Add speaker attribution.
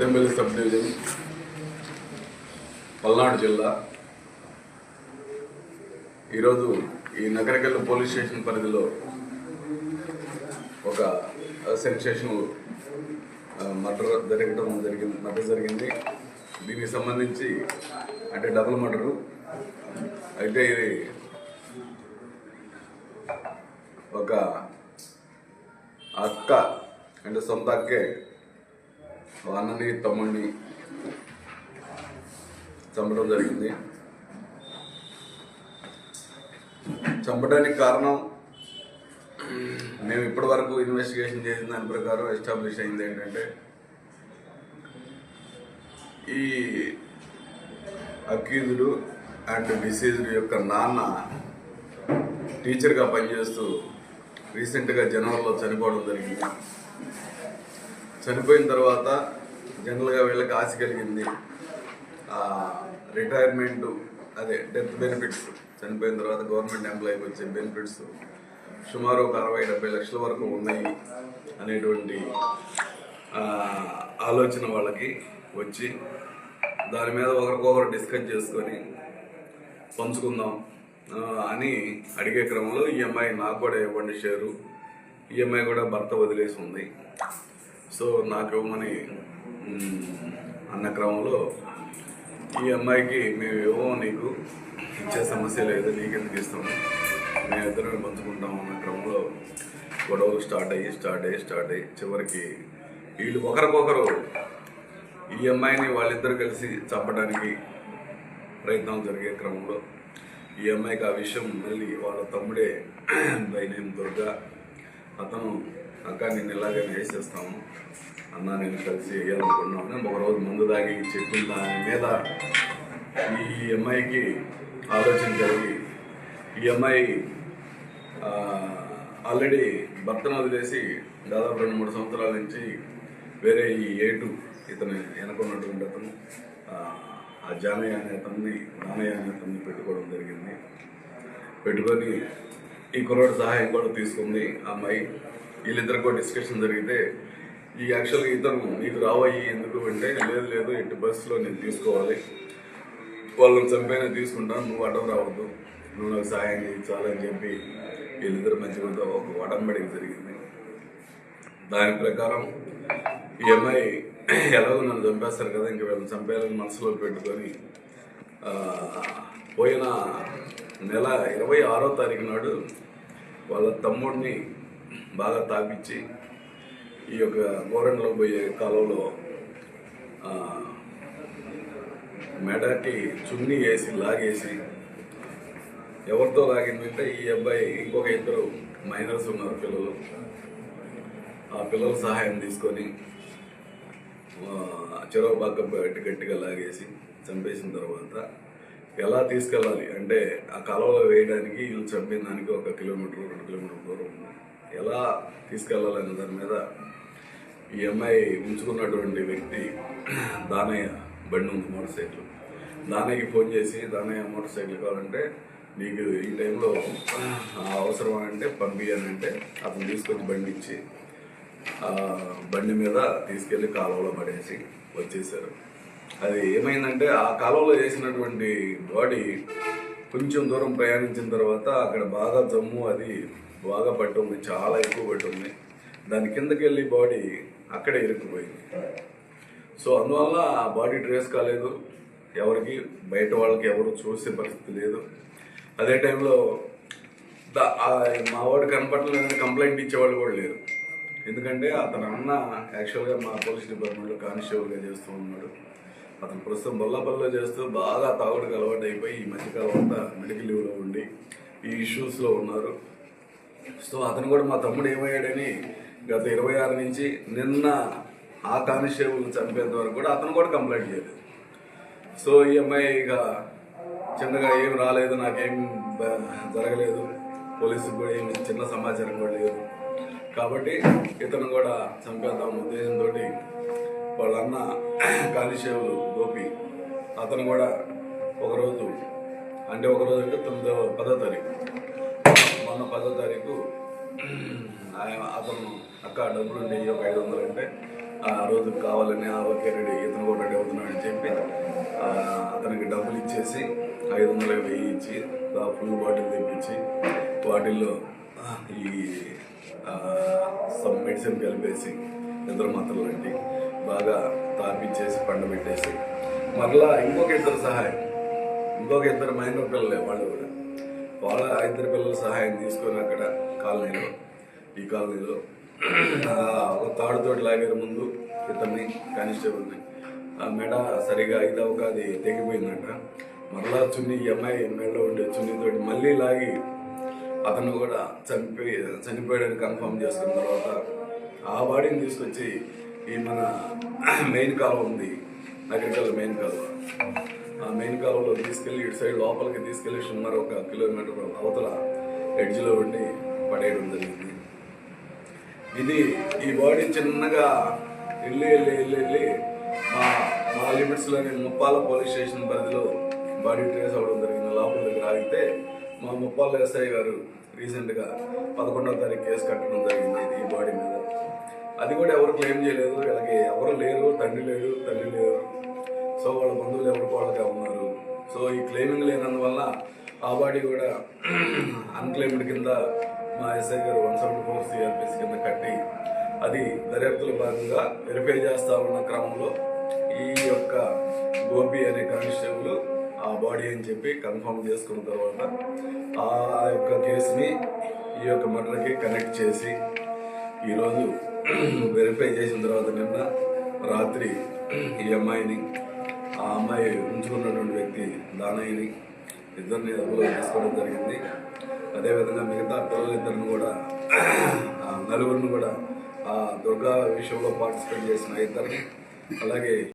Speaker 1: Peddampalli sub division Palnadu జిల్లా. ఈరోజు ఈ నగరకెళ్ళ పోలీస్ స్టేషన్ పరిధిలో ఒక సెన్సేషన్ మర్డర్ జరగడం జరిగింది మర్డర్ జరిగింది. దీనికి సంబంధించి అంటే డబుల్ మర్డరు. అయితే ఇది ఒక అక్క అంటే సొంత అక్కే సో అన్నని తమ్ముడిని చంపడం జరిగింది. చంపడానికి కారణం మేము ఇప్పటి వరకు ఇన్వెస్టిగేషన్ చేసిన దాని ప్రకారం ఎస్టాబ్లిష్ అయింది ఏంటంటే ఈ అక్యూజుడు అండ్ డిసీజ్డ్ యొక్క నాన్న టీచర్గా పనిచేస్తూ రీసెంట్గా జనవరిలో చనిపోవడం జరిగింది. చనిపోయిన తర్వాత జనరల్గా వీళ్ళకి ఆశ కలిగింది రిటైర్మెంట్ అదే డెత్ బెనిఫిట్స్ చనిపోయిన తర్వాత గవర్నమెంట్ ఎంప్లాయీకి వచ్చే బెనిఫిట్స్ సుమారు ఒక అరవై డెబ్బై లక్షల వరకు ఉన్నాయి అనేటువంటి ఆలోచన వాళ్ళకి వచ్చి దాని మీద ఒకరికొకరు డిస్కస్ చేసుకొని పంచుకుందాం అని అడిగే క్రమంలో ఈఎంఐ నాకు కూడా ఇవ్వండి షేరు. ఈఎంఐ కూడా భర్త వదిలేసి ఉంది. సో నాకు ఇవ్వమని అన్న క్రమంలో ఈ అమ్మాయికి మేము ఇవ్వము నీకు ఇచ్చే సమస్య లేదు నీకెందుకు ఇస్తాము మేము ఇద్దరం పంచుకుంటాం అన్న క్రమంలో గొడవలు స్టార్ట్ అయ్యి స్టార్ట్ అయ్యి స్టార్ట్ అయ్యి చివరికి వీళ్ళు ఒకరికొకరు ఈ అమ్మాయిని వాళ్ళిద్దరు కలిసి చంపడానికి ప్రయత్నం జరిగే క్రమంలో ఈ అమ్మాయికి ఆ విషయం మళ్ళీ వాళ్ళ తమ్ముడే బైనేం దుర్గా. అతను అక్క నేను ఇలాగే వేసేస్తాము. అన్న నేను కలిసి వేయాలనుకున్నాను ఒక రోజు ముందు దాగి చెప్పిన దాని మీద ఈ అమ్మాయికి ఆలోచన జరిగి ఈ అమ్మాయి ఆల్రెడీ భర్తను వదిలేసి దాదాపు రెండు మూడు సంవత్సరాల నుంచి వేరే ఈ ఏటు ఇతను వెనకున్నటువంటి అతను ఆ, ఆ జానయ్య అనే అతన్ని నానయ్య అనే అతన్ని పెట్టుకోవడం జరిగింది. పెట్టుకొని ఈ కుర్రాడు సహాయం కూడా తీసుకుంది ఆ అమ్మాయి. వీళ్ళిద్దరు కూడా డిస్కషన్ జరిగితే ఈ యాక్చువల్గా ఇతను నీకు రావయ్యి ఎందుకు? అంటే లేదు లేదు ఎట్టి బస్సులో నేను తీసుకోవాలి. వాళ్ళని చంపైనా తీసుకుంటాను నువ్వు అడ్డం రావద్దు. నువ్వు నాకు సహాయం చేయించాలని చెప్పి వీళ్ళిద్దరు మధ్య ఒక వడంబడి జరిగింది. దాని ప్రకారం ఈ అమ్మాయి ఎలాగో నన్ను చంపేస్తారు కదా ఇంక వీళ్ళని చంపేయాలని మనసులో పెట్టుకొని పోయిన నెల ఇరవై ఆరో తారీఖు నాడు వాళ్ళ తమ్ముడిని బాగా తాపించి ఈ యొక్క గోరంలో పోయే కాలంలో మెడకి చున్నీ వేసి లాగేసి ఎవరితో లాగిందంటే ఈ అబ్బాయి ఇంకొక ఇద్దరు మైనర్స్ ఉన్నారు పిల్లలు. ఆ పిల్లల సహాయం తీసుకొని చెరవ పక్క గట్టి గట్టిగా లాగేసి చంపేసిన తర్వాత ఎలా తీసుకెళ్ళాలి అంటే ఆ కాలువలో వేయడానికి వీళ్ళు చంపిన దానికి ఒక కిలోమీటర్ రెండు కిలోమీటర్ దూరం ఉంది. ఎలా తీసుకెళ్ళాలనే దాని మీద ఈ అమ్మాయి ఉంచుకున్నటువంటి వ్యక్తి దానయ్య బండి ఉంది మోటార్ సైకిల్. దానయ్యకి ఫోన్ చేసి దానయ్య మోటార్ సైకిల్ కావాలంటే నీకు ఈ టైంలో అవసరం అంటే పంపించానంటే అతను తీసుకొచ్చి బండి ఇచ్చి ఆ, బండి మీద తీసుకెళ్ళి కాలువలో పడేసి వచ్చేసారు. అది ఏమైందంటే ఆ కాలువలో వేసినటువంటి బాడీ కొంచెం దూరం ప్రయాణించిన తర్వాత అక్కడ బాగా జమ్ము అది బాగా పట్టుంది చాలా ఎక్కువ పట్టుంది దాని కిందకి వెళ్ళి బాడీ అక్కడే ఇరుక్కుపోయింది. సో అందువల్ల ఆ బాడీ ట్రేస్ కాలేదు. ఎవరికి బయట వాళ్ళకి ఎవరు చూసే పరిస్థితి లేదు. అదే టైంలో మా వాడు కనపడలేదని కంప్లైంట్ ఇచ్చేవాళ్ళు కూడా లేరు. ఎందుకంటే అతను అన్న యాక్చువల్గా మా పోలీస్ డిపార్ట్మెంట్లో కానిస్టేబుల్గా చేస్తూ ఉన్నాడు. అతను ప్రస్తుతం బొల్లపల్లిలో చేస్తూ బాగా తాగుడుకు అలవాటు అయిపోయి ఈ మధ్యకాలం అంతా మెడికల్ లీవ్లో ఉండి ఈ ఇష్యూస్లో ఉన్నారు. సో అతను కూడా మా తమ్ముడు ఏమయ్యాడని గత ఇరవై ఆరు నుంచి నిన్న ఆ కానిస్టేబుల్ చనిపోయేంత వరకు కూడా అతను కూడా కంప్లైంట్ చేయలేదు. సో ఈ అమ్మాయి ఇక చిన్నగా ఏం రాలేదు నాకేం జరగలేదు. పోలీసుకు కూడా ఏమి చిన్న సమాచారం కూడా లేదు. కాబట్టి ఇతను కూడా చంపేద్దాం ఉద్దేశంతో వాళ్ళ అన్న కానిస్టేబుల్ గోపి అతను కూడా ఒకరోజు అంటే ఒకరోజు అంటే తొమ్మిదో పదో తారీఖు మొన్న పదో తారీఖు ఆయన అతను అక్క డబ్బులు ఉండేవి ఒక ఐదు వందలు అంటే ఆ రోజు కావాలని ఆ ఓకే రెడీ ఇతను కూడా రెడీ అవుతున్నాడు అని చెప్పి అతనికి డబ్బులు ఇచ్చేసి ఐదు వందలు వెయ్యి ఇచ్చి ఆ ఫుల్ బాటిల్ తెప్పించి వాటిల్లో ఈ సమ్ మెడిసిన్ కలిపేసి నిద్ర మాత్రలు లాంటి బాగా తాపించేసి పండబెట్టేసి మరలా ఇంకొక ఇద్దరు సహాయం ఇంకొక ఇద్దరు మైనర్ పిల్లలే వాళ్ళు కూడా. వాళ్ళ ఇద్దరు పిల్లల సహాయం తీసుకొని అక్కడ కాలనీలో ఈ కాలనీలో ఒక తాడుతోటి లాగారు ముందు ఇతన్ని కానిస్టేబుల్ని. ఆ మెడ సరిగా ఇదవక అది తెగిపోయిందంట. మరలా చున్ని ఈ అమ్మాయి మెడలో ఉండే చున్నీతోటి మళ్ళీ లాగి అతను కూడా చనిపోయి చనిపోయాడని కన్ఫర్మ్ చేసుకున్న తర్వాత ఆ బాడీని తీసుకొచ్చి ఈ మన మెయిన్ కాలువ ఉంది. అగ్రికల్చర్ మెయిన్ కాలువ. మెయిన్ కాలంలో తీసుకెళ్ళి ఇటు సైడ్ లోపలికి తీసుకెళ్ళి సుమారు ఒక కిలోమీటర్ అవతల ఎడ్జ్లో ఉండి పడేయడం జరిగింది. ఇది ఈ బాడీ చిన్నగా వెళ్ళి వెళ్ళి వెళ్ళి వెళ్ళి మా మా లిమిట్స్లోని ముప్పాల పోలీస్ స్టేషన్ పరిధిలో బాడీ ట్రేస్ అవ్వడం జరిగింది. లోపల దగ్గర ఆగితే మా ముప్పాల ఎస్ఐ గారు రీసెంట్గా పదకొండవ తారీఖు కేసు కట్టడం జరిగింది ఈ బాడీ మీద. అది కూడా ఎవరు క్లెయిమ్ చేయలేదు. వీళ్ళకి ఎవరు లేరు తండ్రి లేరు తల్లి లేరు. సో వాళ్ళ బంధువులు ఎవరు వాళ్ళగా ఉన్నారు. సో ఈ క్లెయిమింగ్ లేనందువల్ల ఆ బాడీ కూడా అన్క్లెయిమ్డ్ కింద మా ఎస్ఐ గారు వన్ సెవెంటీ ఫోర్ సిఆర్పిస్ కింద కట్టి అది దర్యాప్తులో భాగంగా వెరిఫై చేస్తా ఉన్న క్రమంలో ఈ యొక్క గోపి అనే కానిస్టేబుల్ ఆ బాడీ అని చెప్పి కన్ఫర్మ్ చేసుకున్న తర్వాత ఆ యొక్క కేసుని ఈ యొక్క మర్డర్కి కనెక్ట్ చేసి ఈరోజు వెరిఫై చేసిన తర్వాత నిన్న రాత్రి ఈ అమ్మాయిని ఆ అమ్మాయి ఉంచుకున్నటువంటి వ్యక్తి దానయ్యని ఇద్దరిని అదుపులో తీసుకోవడం జరిగింది. అదేవిధంగా మిగతా పిల్లలిద్దరిని కూడా ఆ నలుగురిని కూడా ఆ దుర్గా విషయంలో పార్టిసిపేట్ చేసిన ఇద్దరిని అలాగే